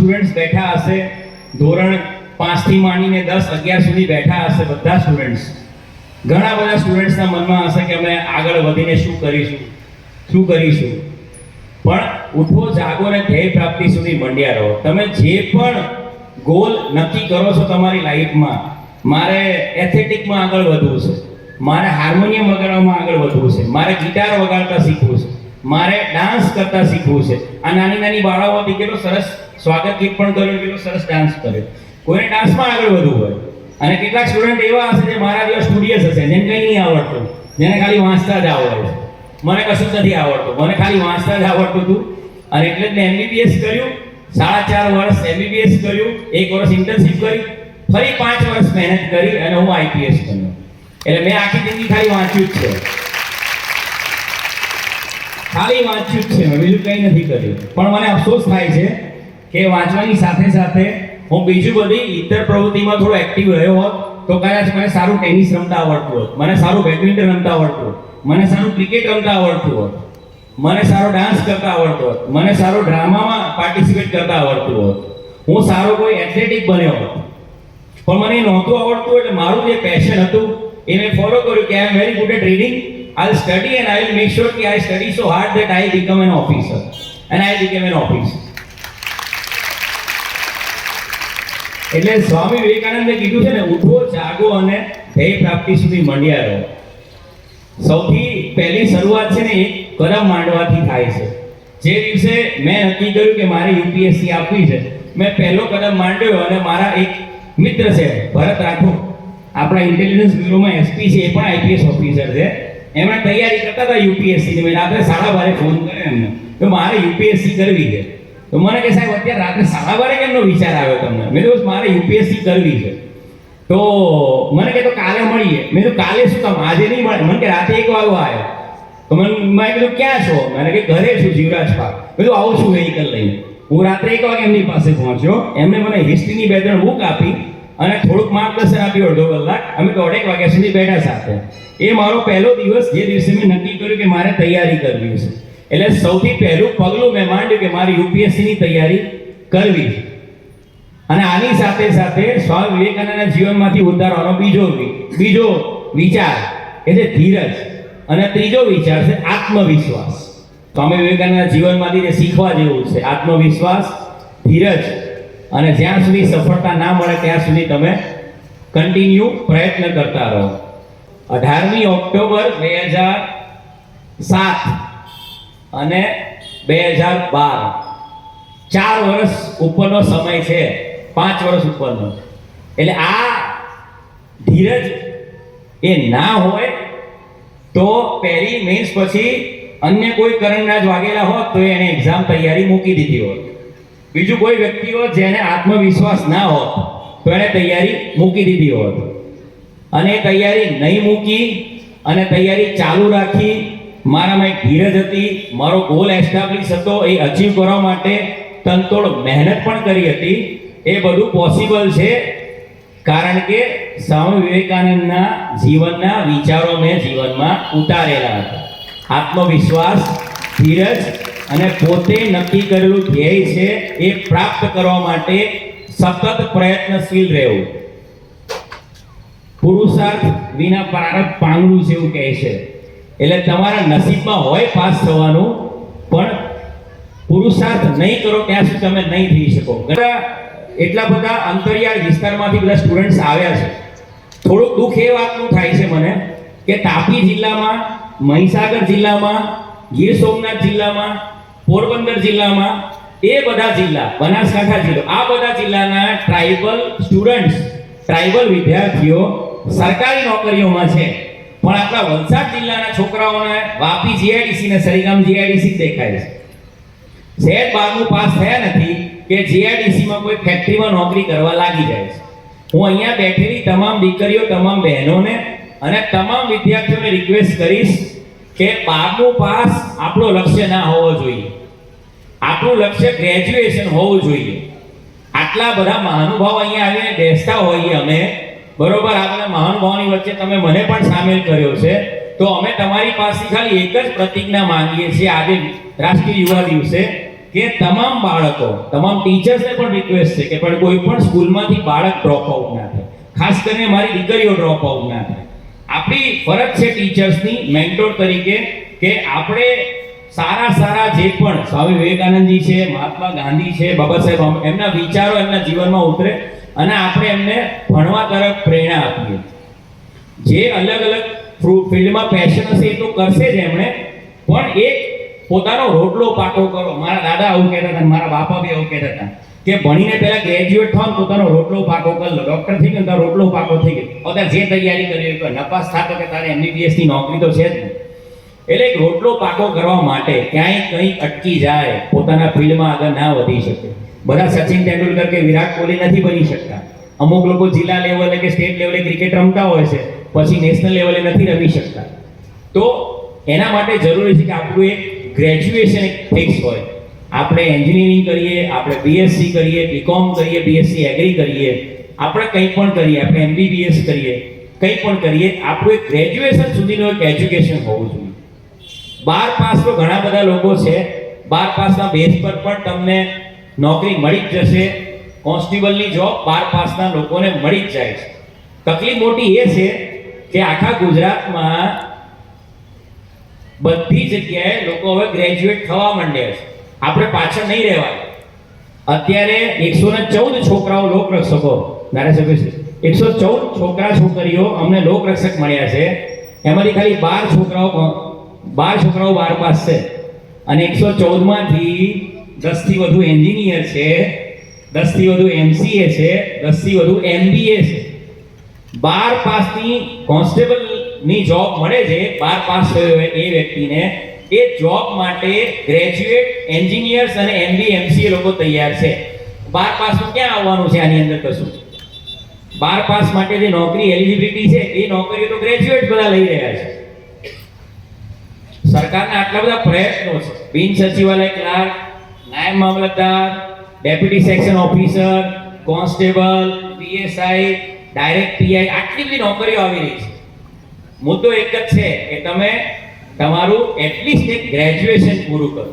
Students બેઠા હશે. ધોરણ પાંચથી માંડીને દસ, અગિયાર સુધી બેઠા હશે બધા સ્ટુડન્ટ્સ ઘણા બધા સ્ટુડન્ટ્સના મનમાં હશે કે અમે આગળ વધીને શું કરીશું શું કરીશું. પણ ઉઠો, જાગો અને ધ્યેય પ્રાપ્તિ સુધી મંડ્યા રહો. તમે જે પણ ગોલ નક્કી કરો છો તમારી લાઈફમાં મારે એથેટિકમાં આગળ વધવું છે. મારે હાર્મોનિયમ વગાડવામાં આગળ વધવું છે. મારે ગિટાર વગાડતા શીખવું છે. મારે ડાન્સ કરતા શીખવું છે. આ નાની નાની બાળાઓથી કેટલો સરસ સ્વાગત ગીત પણ કર્યું કેટલો સરસ ડાન્સ કર્યો. કોઈને ડાન્સમાં આગળ વધવું હોય. અને કેટલાક સ્ટુડન્ટ એવા હશે જે મારા જેવા સ્ટુડિયસ હશે, જેને કંઈ નહીં આવડતું, જેને ખાલી વાંચતા જ આવડે મને કશું જ નથી આવડતું, મને ખાલી વાંચતા જ આવડતું હતું. અને એટલે જ મેં એમબીબીએસ કર્યું, સાડા ચાર વર્ષ એમબીબીએસ કર્યું, એક વર્ષ ઇન્ટર્નશીપ કરી, ફરી પાંચ વર્ષ મહેનત કરી અને હું આઈપીએસ બન્યો. એટલે મેં આખી જિંદગી ખાલી વાંચ્યું જ છે. ખાલી જ છે બીજું કંઈ નથી કર્યું. પણ મને અફસોસ થાય છે કે વાંચવાની સાથે સાથે હું બીજું બધી ઇતર પ્રવૃત્તિમાં થોડો એક્ટિવ રહ્યો હોત, તો કદાચ મને સારું ટેનિસ રમતા આવડતું હોત, મને સારું બેડમિન્ટન રમતા આવડતું હોત, મને સારું ક્રિકેટ રમતા આવડતું હોત, મને સારો ડાન્સ કરતા આવડતો હોત, મને સારો ડ્રામામાં પાર્ટિસિપેટ કરતા આવડતું હોત. હું સારો કોઈ એથ્લેટિક બન્યો હોત. પણ મને નહોતું આવડતું એટલે મારું જે પેશન હતું, એ મેં ફોલો કર્યું કે I am very good at reading study and I will make sure કે I study so hard that I become an officer and I become an officer એટલે સ્વામી વિવેકાનંદે કીધું છે ને, ઉઠો, જાગો અને ધ્યેય પ્રાપ્તિ સુધી મંડ્યા રહો. સૌથી પહેલી શરૂઆત છે ને એ કરમ માંડવાથી થાય છે. જે દિવસે મેં નક્કી કર્યું કે મારે યુપીએસસી આપવી છે, મેં પહેલો કદમ માંડ્યો અને મારા એક મિત્ર છે, ભરત રાઠોડ. આપણા ઇન્ટેલિજન્સ બ્યુરોમાં એસપી છે, એ પણ આઈપીએસ ઓફિસર છે. એમણે તૈયારી કરતા હતા યુપીએસસી ની. રાત્રે સાડા બારે ફોન કર્યો એમને. તો મારે યુપીએસસી કરવી છે. તો મને કે સાહેબ, અત્યારે રાત્રે સાડા બારે કેમનો વિચાર આવ્યો તમને? મેં તો મારે યુપીએસસી કરવી છે. તો મને કે તો કાલે મળીએ. મેં કીધું, કાલે શું કામ? આજે નહીં મળે. મને કે, રાતે એક વાગો આવ્યો. તો મને, મેં કીધું, ક્યાં છો? મને કે, ઘરે છું જીવરાજ પાર્ક કીધું, આવું છું વેહિકલ લઈને હું રાત્રે એક વાગે એમની પાસે પહોંચ્યો. એમને મને હિસ્ટ્રીની બે ત્રણ બુક આપી. અને થોડુંક માર્ગદર્શન આપ્યું અડધો કલાક. અમે દોઢેક વાગ્યા સુધી બેઠા સાથે. એ મારો પહેલો દિવસ જે દિવસે મેં નક્કી કર્યું કે મારે તૈયારી કરવી છે. એટલે સૌથી પહેલું પગલું મેં માંડ્યું કે મારે યુપીએસસીની તૈયારી કરવી. છે અને આની સાથે સાથે સ્વામી વિવેકાનંદના જીવનમાંથી ઉતારવાનો બીજો બીજો વિચાર એટલે ધીરજ. અને ત્રીજો વિચાર છે આત્મવિશ્વાસ. સ્વામી વિવેકાનંદના જીવનમાંથી જે શીખવા જેવું છે આત્મવિશ્વાસ, ધીરજ અને જ્યાં સુધી સફળતા ના મળે ત્યાં સુધી તમે કન્ટિન્યુ પ્રયત્ન કરતા રહો. અઢારમી ઓક્ટોબર બે હજાર સાત અને બે હજાર બાર. ચાર વર્ષ ઉપરનો સમય છે. પાંચ વર્ષ ઉપરનો. એટલે આ ધીરજ એ ના હોય તો પહેલી મેન્સ પછી અન્ય કોઈ કરંટના જ વાગેલા હોત તો એને એક્ઝામ તૈયારી મૂકી દીધી હોત. બીજું કોઈ વ્યક્તિ હોત જેને આત્મવિશ્વાસ ના હોત, તો એને તૈયારી મૂકી દીધી હોત. અને તૈયારી નહીં મૂકી અને તૈયારી ચાલુ રાખી, મારામાં એક ધીરજ હતી, મારો ગોલ એસ્ટાબ્લિશ હતો, એ અચીવ કરવા માટે તનતોડ મહેનત પણ કરી હતી. એ બધું પોસિબલ છે, કારણ કે સ્વામી વિવેકાનંદના જીવનના વિચારો મેં જીવનમાં ઉતારેલા હતા. આત્મવિશ્વાસ, ધીરજ અને પોતે નક્કી કરેલું ધ્યેય છે એ પ્રાપ્ત કરવા માટે સતત પ્રયત્નશીલ રહેવું. પુરુષાર્થ વિના પ્રારંભ પાંગડું એવું કહે છે. એટલે તમારા નસીબમાં હોય પાસ થવાનું, પણ પુરુષાર્થ નહીં કરો ત્યાં સુધી તમે નહીં થઈ શકો. એટલા બધા અંતરિયાળ વિસ્તારમાંથી બધા સ્ટુડન્ટ્સ આવ્યા છે. થોડુંક દુઃખ એ વાતનું થાય છે મને કે તાપી જિલ્લામાં, મહીસાગર જિલ્લામાં, ગીર સોમનાથ જિલ્લામાં પોરબંદર જિલ્લામાં એ બધા જિલ્લા, બનાસકાંઠા જિલ્લો, આ બધા જિલ્લાના ટ્રાઇબલ સ્ટુડન્ટ્સ ટ્રાઇબલ વિદ્યાર્થીઓ સરકારી નોકરીઓમાં છે. પણ આપણા વલસાડ જિલ્લાના છોકરાઓને વાપી જીઆઈડીસી ને સરીગામ જીઆઈડીસી દેખાય છે. સહેજ બારમું પાસ થયા નથી કે જીઆઈડીસીમાં કોઈ ફેક્ટરીમાં નોકરી કરવા લાગી જાય છે. હું અહીંયા બેઠેલી તમામ દીકરીઓ, તમામ બહેનોને અને તમામ વિદ્યાર્થીઓને રિક્વેસ્ટ કરીશ કે બારમું પાસ આપણો લક્ષ્ય ના હોવો જોઈએ. આપણું લક્ષ્ય ગ્રેજ્યુએશન હોવું જોઈએ. આટલા બધા મહાનુભાવ અહીંયા આવીને બેસતા હોઈએ અમે. બરોબર આપણે મહાનુભાવની વચ્ચે તમે મને પણ સામેલ કર્યો છે. તો અમે તમારી પાસે ખાલી એક જ પ્રતિજ્ઞા માંગીએ છીએ આજે રાષ્ટ્રીય યુવા દિવસે, કે તમામ બાળકો, તમામ ટીચર્સને પણ રિક્વેસ્ટ છે કે પણ કોઈ પણ સ્કૂલમાંથી બાળક ડ્રોપ આઉટ ના થાય. ખાસ કરીને મારી દીકરીઓ ડ્રોપ આઉટ ના થાય. આપણી ફરજ છે ટીચર્સની મેન્ટોર તરીકે, કે આપણે સારા સારા જે પણ સ્વામી વિવેકાનંદજી છે, મહાત્મા ગાંધી છે, બાબા સાહેબ એમના વિચારો એમના જીવનમાં ઉતરે અને આપણે એમને ભણવા તરફ પ્રેરણા આપીએ. જે અલગ અલગ ફિલ્ડમાં પેશન હશે એ તો કરશે જ એમણે. પણ એક પોતાનો રોટલો પાકો કરો. મારા દાદા આવું કહેતા હતા મારા બાપા બી આવું કહેતા હતા કે ભણીને પહેલા ગ્રેજ્યુએટ થાવ પોતાનો રોટલો પાકો કરી લો. ડોક્ટર થઈ ગયો તારો રોટલો પાકો થઈ ગયો. અત્યારે જે તૈયારી કરી નપાસ થાતો કે તારે એમબીબીએસની નોકરી તો છે જ નહીં. એટલે રોટલો પાકો કરવા માટે ક્યાંય કંઈ અટકી જાય, પોતાના ફિલ્ડમાં આગળ ના વધી શકે. બધા સચિન તેંડુલકર કે વિરાટ કોહલી નથી બની શકતા. અમુક લોકો જિલ્લા લેવલે કે સ્ટેટ લેવલે ક્રિકેટ રમતા હોય છે, પછી નેશનલ લેવલે નથી રમી શકતા. તો એના માટે જરૂરી છે કે આપણું એક ગ્રેજ્યુએશન એક ફિક્સ હોય. આપણે એન્જિનિયરિંગ કરીએ, આપણે બીએસસી કરીએ બીકોમ કરીએ બીએસસી એગ્રી કરીએ, આપણે કંઈ પણ કરીએ, આપણે એમબીબીએસ કરીએ, કંઈ પણ કરીએ, આપણું એક ગ્રેજ્યુએશન સુધીનું એક એજ્યુકેશન હોવું જોઈએ. બાર પાસ તો ઘણા બધા લોકો છે. બાર પાસના બેઝ પર પણ તમને નોકરી મળી જ જશે. કોન્સ્ટેબલની જોબ બાર પાસના લોકોને મળી જ જાય છે. તકલીફ મોટી એ છે કે આખા ગુજરાતમાં બધી જગ્યાએ લોકો હવે ગ્રેજ્યુએટ થવા માંડ્યા છે. આપણે પાછળ નહીં રહેવાય. અત્યારે એકસો ને ચૌદ છોકરાઓ લોકરક્ષકો, ધારાસભ્ય એકસો ચૌદ છોકરા છોકરીઓ અમને લોકરક્ષક મળ્યા છે. એમાંથી ખાલી બાર છોકરાઓ બાર છોકરાઓ બાર પાસ છે. અને એકસો ચૌદમાંથી દસથી વધુ એન્જિનિયર છે, દસથી વધુ એમસીએ છે, દસથી વધુ એમબીએ છે. બાર પાસની કોન્સ્ટેબલની જોબ મળે છે, બાર પાસ થયો હોય એ વ્યક્તિને. એ જોબ માટે ગ્રેજ્યુએટ એન્જિનિયર્સ અને એમબી, એમસીએ લોકો તૈયાર છે. બાર પાસનું ક્યાં આવવાનું છે આની અંદર કશું? બાર પાસ માટે જે નોકરી એલિજિબિલિટી છે, એ નોકરીઓ તો ગ્રેજ્યુએટ બધા લઈ રહ્યા છે. સરકારના આટલા બધા પ્રયત્નો છે. બિન સચિવાલય ક્લાર્ક, નાયબ મામલતદાર, deputy section officer, constable, PSI, direct PI, આટલી બધી નોકરીઓ આવી રહી છે. મુદ્દો એક જ છે કે તમે તમારું એટલીસ્ટ એક ગ્રેજ્યુએશન પૂરું કરો.